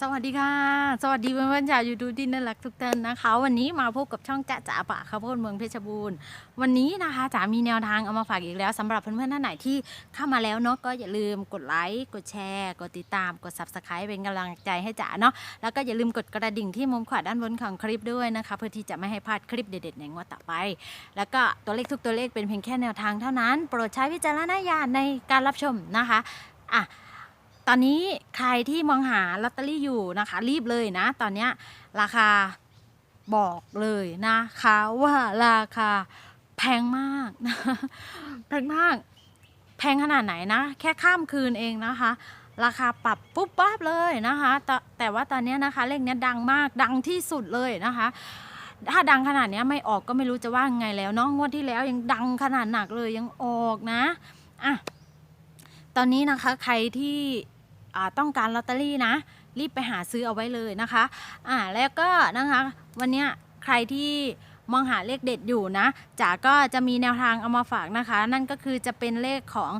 สวัสดีค่ะ สวัสดีเพื่อนๆชาวยูทูบที่น่ารักทุกท่านนะคะ วันนี้มาพบกับช่องจ๊ะจ๋าป่าข้าวโพดเมืองเพชรบูรณ์ วันนี้นะคะจ๋ามีแนวทางเอามาฝากอีกแล้วสำหรับเพื่อนๆท่านไหนที่เข้ามาแล้วเนาะก็อย่าลืมกดไลค์กดแชร์ กดติดตามกด subscribe เป็นกำลังใจให้จ๋าเนาะแล้วก็อย่าลืมกดกระดิ่งที่มุมขวาด้านบนของคลิปด้วยนะคะเพื่อที่จะไม่ให้พลาดคลิปเด็ดๆในงวดต่อไป แล้วก็ตัวเลขทุกตัวเลขเป็นเพียงแค่แนวทางเท่านั้น โปรดใช้วิจารณญาณในการรับชมนะคะอะ ตอนนี้ใครที่มองหาลอตเตอรี่อยู่นะคะ รีบเลยนะ ตอนนี้ราคาบอกเลยนะคะว่าราคาแพงมากนะแพงมาก แพงขนาดไหนนะ แค่ข้ามคืนเองนะคะ ราคาปรับปุ๊บปั๊บเลยนะคะแต่แต่ว่าตอนนี้นะคะ เลขเนี้ยดังมากดังที่สุดเลยนะคะถ้าดังขนาดเนี้ยไม่ออกก็ไม่รู้จะว่าไงแล้วเนาะงวดที่แล้วยังดังขนาดหนักเลยยังออกนะอะตอนนี้นะคะใครที่ ต้องการลอตเตอรี่นะ รีบไปหาซื้อเอาไว้เลยนะคะอ่าแล้วก็นะคะวันนี้ใครที่มองหาเลขเด็ดอยู่นะจ๋าก็จะมีแนวทางเอามาฝากนะคะ นั่นก็คือจะเป็นเลขของ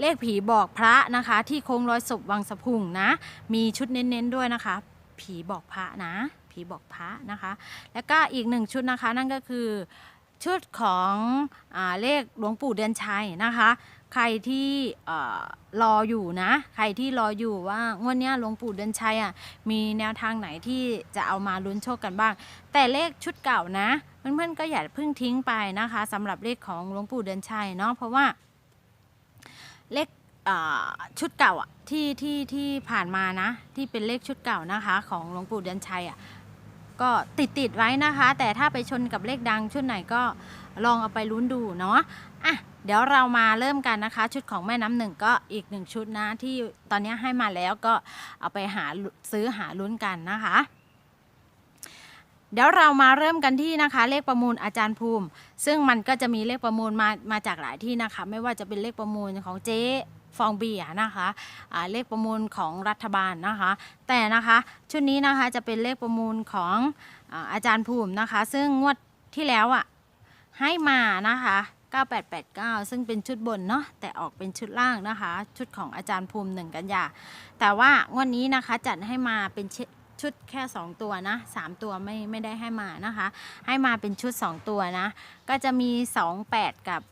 เลขผีบอกพระนะคะ ที่โค้งร้อยศพวังสะพุงนะ มีชุดเน้นๆด้วยนะคะ ผีบอกพระนะ ผีบอกพระนะคะ แล้วก็อีกหนึ่งชุดนะคะ นั่นก็คือชุดของอเลขหลวงปู่เดือนชัยนะคะ ใครที่เอ่อรออยู่นะ ใครที่รออยู่ว่างวดนี้หลวงปู่เดือนชัยอะมีแนวทางไหนที่จะเอามาลุ้นโชคกันบ้าง แต่เลขชุดเก่านะ เพื่อนๆก็อย่าเพิ่งทิ้งไปนะคะสำหรับเลขของหลวงปู่เดือนชัยเนาะเพราะว่าเลขชุดเก่าอะที่ที่ที่ผ่านมานะ ที่เป็นเลขชุดเก่านะคะ ของหลวงปู่เดือนชัยอะก็ติดติดๆไว้นะคะ แต่ถ้าไปชนกับเลขดังชุดไหนก็ลองเอาไปลุ้นดูเนาะอะ เดี๋ยวเรามาเริ่มกันนะคะ ชุดของแม่น้ำหนึ่งก็อีกหนึ่งชุดนะที่ตอนนี้ให้มาแล้วก็เอาไปหาซื้อหาลุ้นกันนะคะ เดี๋ยวเรามาเริ่มกันที่นะคะ เลขประมูลอาจารย์ภูมิ ซึ่งมันก็จะมีเลขประมูลมามาจากหลายที่นะคะ ไม่ว่าจะเป็นเลขประมูลของเจ๊ฟองเบียนะคะอ่าเลขประมูลของรัฐบาลนะคะ แต่นะคะชุดนี้นะคะจะเป็นเลขประมูลของออาจารย์ภูมินะคะ ซึ่งงวดที่แล้วอะให้มานะคะ 9889 ซึ่งเป็นชุดบนเนาะแต่ออกเป็นชุดล่างนะคะ ชุดของอาจารย์ภูมิหนึ่งกันยาแต่ว่างวดนี้นะคะจัดให้มาเป็นชุดแค่ 2 ตัวนะ 3 ตัวไม่ไม่ได้ให้มานะคะ ให้มาเป็นชุด 2 ตัวนะ ก็จะมี 28 กับ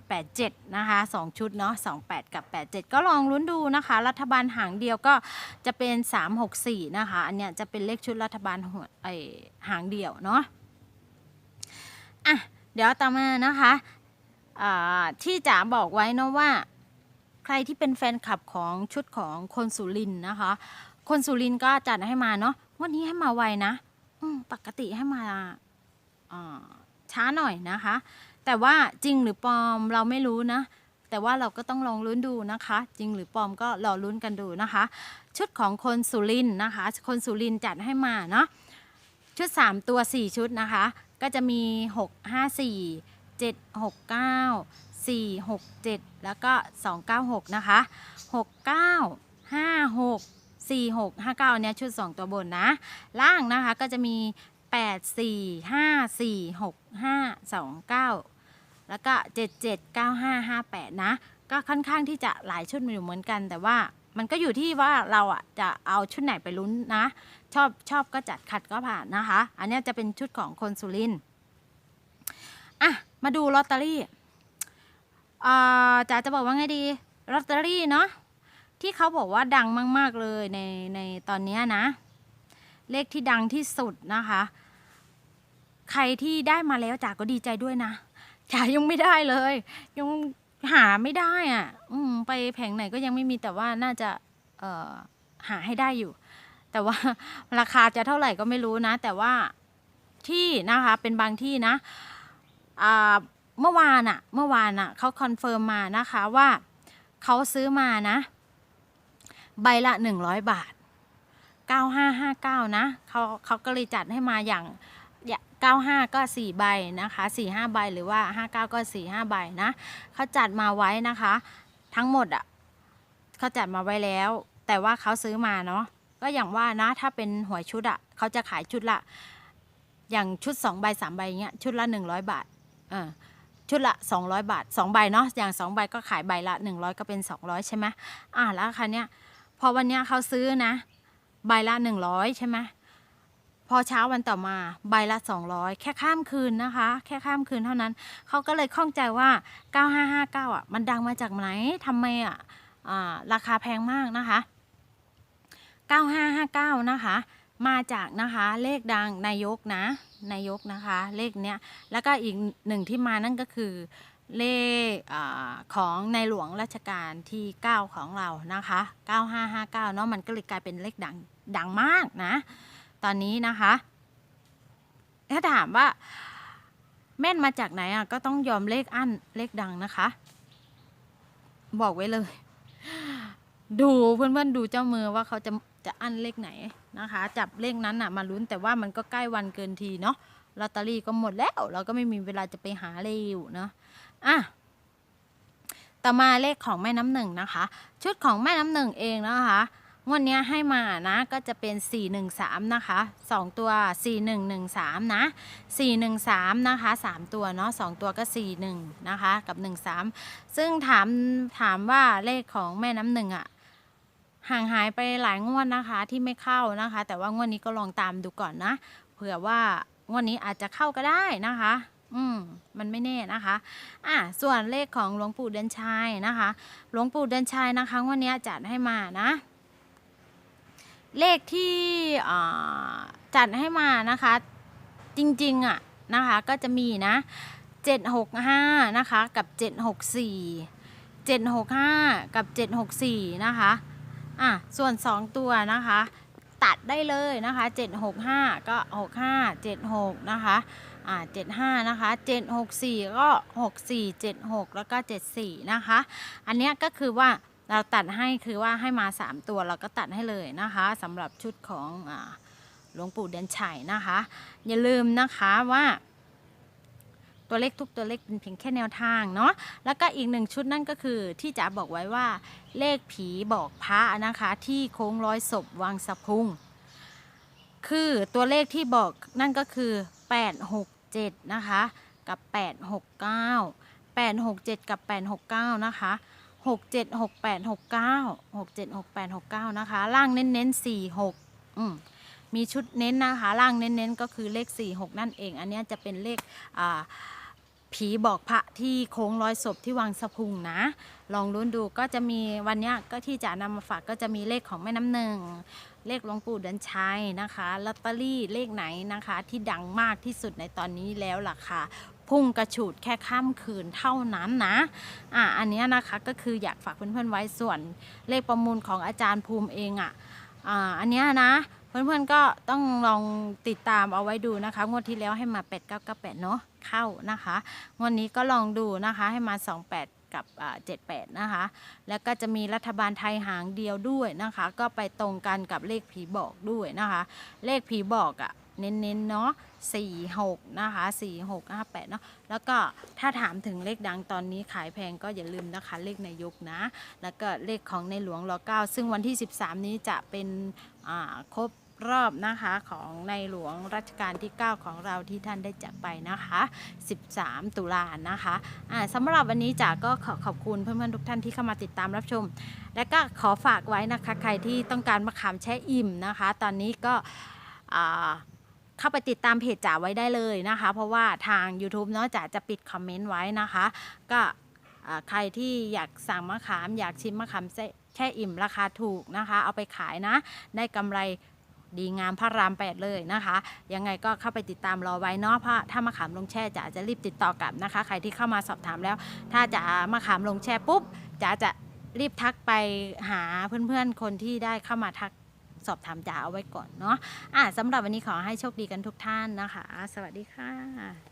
87 นะคะ 2 ชุดเนาะ28 กับ 87 ก็ลองลุ้นดูนะคะ รัฐบาลหางเดียวก็จะเป็น 364 นะคะ อันเนี้ยจะเป็นเลขชุดรัฐบาลหัวไอหางเดียวเนาะอะเดี๋ยวต่อมานะคะ ที่จ๋าบอกไว้นะว่า ใครที่เป็นแฟนคลับของชุดของคนสุรินนะคะ คนสุรินก็จัดให้มาเนาะวันนี้ให้มาไวนะปกติให้มาช้าหน่อยนะคะ แต่ว่าจริงหรือปลอมเราไม่รู้นะ แต่ว่าเราก็ต้องลองลุ้นดูนะคะ จริงหรือปลอมก็รอลุ้นกันดูนะคะ ชุดของคนสุรินนะคะ คนสุรินจัดให้มาเนาะชุด 3 ตัว 4 ชุดนะคะ ก็จะมี 6 5 4 7 6 9 4 6 7 แล้วก็ 296 นะคะ 69 56 4 6 5 9อันเนี้ยชุด 2 ตัวบนนะ ล่างนะคะก็จะมี 8 4 5 4 6 5 2 9 แล้วก็ 7 7 9 5 5 8 นะ ก็ค่อนข้างที่จะหลายชุดมาอยู่เหมือนกัน แต่ว่ามันก็อยู่ที่ว่าเราอะจะเอาชุดไหนไปลุ้นนะ ชอบชอบก็จัดขัดก็ผ่านนะคะ อันนี้จะเป็นชุดของคนสุรินอะ มาดูลอตเตอรี่อ่าจ๋าจะบอกว่าไงดีลอตเตอรี่เนาะที่เขาบอกว่าดังมาก ๆเลยในในตอนเนี้ยนะ เลขที่ดังที่สุดนะคะ ใครที่ได้มาแล้วจ๋าก็ดีใจด้วยนะจ๋ายังไม่ได้เลย ยังหาไม่ได้อะ อืมไปแผงไหนก็ยังไม่มีแต่ว่าน่าจะเอ่อหาให้ได้อยู่ แต่ว่าราคาจะเท่าไหร่ก็ไม่รู้นะ แต่ว่าที่นะคะเป็นบางที่นะ เมื่อวานอะเมื่อวานอะเขาคอนเฟิร์มมานะคะว่าเขาซื้อมานะ ใบละหนึ่งร้อยบาทเก้าห้าห้าเก้านะเขาเขาก็เลยจัดให้มาอย่างเก้าห้าก็สี่ใบนะคะสี่ห้าใบหรือว่าห้าเก้าก็สี่ห้าใบนะเขาจัดมาไว้นะคะ ทั้งหมดอะเขาจัดมาไว้แล้ว แต่ว่าเขาซื้อมาเนาะก็อย่างว่านะถ้าเป็นหวยชุดอะ่ะเขาจะขายชุดละ อย่างชุด 2 ใบ 3 ใบเงี้ยชุดละ 100 บาท อชุดละ 200 บาท2ใบเนาะอย่าง2ใบก็ขายใบละ 100 ก็เป็น 200 ใช่ไหมอ่าแล้วคันเนี้ยพอวันเนี้ยเขาซื้อนะ ใบละหนึ่งร้อยใช่ไหมพอเช้าวันต่อมาใบละสองร้อยแค่ข้ามคืนนะคะ แค่ข้ามคืนเท่านั้น เขาก็เลยข้องใจว่า 9559 อะ มันดังมาจากไหนทำไมอะราคาแพงมากนะคะ 9559 นะคะ มาจากนะคะเลขดังนายกนะนายกนะคะเลขเนี้ยแล้วก็อีกหนึ่งที่มานั่นก็คือเลขอของในหลวงรัชกาลที่ 9 ของเรานะคะ 9559 เนาะมันก็เลยกลายเป็นเลขดังดังมากนะ ตอนนี้นะคะ ถ้าถามว่า แม่นมาจากไหนอะก็ต้องยอมเลขอั้นเลขดังนะคะ บอกไว้เลย ดูเพื่อนๆดูเจ้ามือว่าเขาจะจะอั้นเลขไหน นะคะ จับเลขนั้นอะมาลุ้นแต่ว่ามันก็ใกล้วันเกินทีเนาะลอตเตอรี่ก็หมดแล้ว เราก็ไม่มีเวลาจะไปหาเร็วเนาะอะต่อมาเลขของแม่น้ำหนึ่งนะคะ ชุดของแม่น้ำหนึ่งเองนะคะงวดนี้ให้มานะก็จะเป็น 413 นะคะ 2 ตัว 4113 นะ 413 นะคะ 3 ตัวเนาะ2ตัวก็ 41 นะคะ กับ 13 ซึ่งถามถามว่าเลขของแม่น้ำหนึ่งอะ ห่างหายไปหลายงวดนะคะที่ไม่เข้านะคะ แต่ว่างวดนี้ก็ลองตามดูก่อนนะ เผื่อว่างวดนี้อาจจะเข้าก็ได้นะคะ อืม มันไม่แน่นะคะ อะ ส่วนเลขของหลวงปู่เดินชัยนะคะ หลวงปู่เดินชัยนะคะงวันนี้จัดให้มานะ เลขที่จัดให้มานะคะ จริงๆอะนะคะ ก็จะมีนะ765นะคะ กับ 764 765 กับ 764 นะคะ อะส่วน 2 ตัวนะคะ ตัดได้เลยนะคะ 765 ก็ 65 76 นะคะอ่า75 นะคะ 764 ก็ 64 76 แล้วก็ 74 นะคะ อันเนี้ยก็คือว่าเราตัดให้คือว่าให้มา 3 ตัวเราก็ตัดให้เลยนะคะสำหรับชุดของอหลวงปู่เดือนชัยนะคะ อย่าลืมนะคะว่า ตัวเลขทุกตัวเลขเป็นเพียงแค่แนวทางเนาะแล้วก็อีกหนึ่งชุดนั่นก็คือที่จ๋าบอกไว้ว่าเลขผีบอกพระนะคะ ที่โค้งร้อยศพวังสะพุง คือตัวเลขที่บอกนั่นก็คือ 867 นะคะ กับ 869 867 กับ 869 นะคะ676869 676869 นะคะ ล่างเน้นๆ46อืมมีชุดเน้นนะคะ ล่างเน้นๆก็คือเลข 46 นั่นเอง อันนี้จะเป็นเลขอ่า ผีบอกพระที่โค้งร้อยศพที่วังสะพุงนะ ลองลุ้นดูก็จะมีวันนี้ก็ที่จะนำมาฝากก็จะมีเลขของแม่น้ำหนึ่ง เลขหลวงปู่เดินชัยนะคะลอตเตอรี่เลขไหนนะคะ ที่ดังมากที่สุดในตอนนี้แล้วล่ะค่ะ พุ่งกระฉูดแค่ข้ามคืนเท่านั้นนะอะอันนี้นะคะก็คืออยากฝากเพื่อนๆไว้ส่วนเลขประมูลของอาจารย์ภูมิเองอะอ่าอันนี้นะ เพื่อนๆก็ต้องลองติดตามเอาไว้ดูนะคะ งวดที่แล้วให้มา 8998 เนาะเข้านะคะงวดนี้ก็ลองดูนะคะให้มา 28 กับ 78 นะคะ แล้วก็จะมีรัฐบาลไทยหางเดียวด้วยนะคะ ก็ไปตรงกันกับเลขผีบอกด้วยนะคะ เลขผีบอกอะ่ะเน้นๆเนาะ46 นะคะ46 58เนาะ แล้วก็ถ้าถามถึงเลขดังตอนนี้ขายแพงก็อย่าลืมนะคะเลขนายกนะ แล้วก็เลขของในหลวงรอ9ซึ่งวันที่ 13 นี้จะเป็นครบ รอบนะคะของในหลวงรัชกาลที่ 9 ของเราที่ท่านได้จากไปนะคะ 13 ตุลานะคะอ่าสำหรับวันนี้จ๋าก็ขอขอบคุณเพื่อนๆทุกท่านที่เข้ามาติดตามรับชม และก็ขอฝากไว้นะคะ ใครที่ต้องการมะขามแช่อิ่มนะคะ ตอนนี้ก็เข้าไปติดตามเพจจ๋าไว้ได้เลยนะคะ เพราะว่าทาง YouTube เนาะจ๋าจะปิดคอมเมนต์ไว้นะคะ ก็ใครที่อยากสั่งมะขาม อยากชิมมะขามแช่อิ่มราคาถูกนะคะ เอาไปขายนะ ได้กำไร ดีงามพระรามแปดเลยนะคะ ยังไงก็เข้าไปติดตามรอไว้เนาะเพราะถ้ามะขามลงแช่จ๋าจะรีบติดต่อกลับนะคะ ใครที่เข้ามาสอบถามแล้ว ถ้าจ๋ามะขามลงแช่ปุ๊บจ๋าจะรีบทักไปหาเพื่อนๆ คนที่ได้เข้ามาทักสอบถามจ๋าเอาไว้ก่อนเนาะอะสำหรับวันนี้ขอให้โชคดีกันทุกท่านนะคะ สวัสดีค่ะ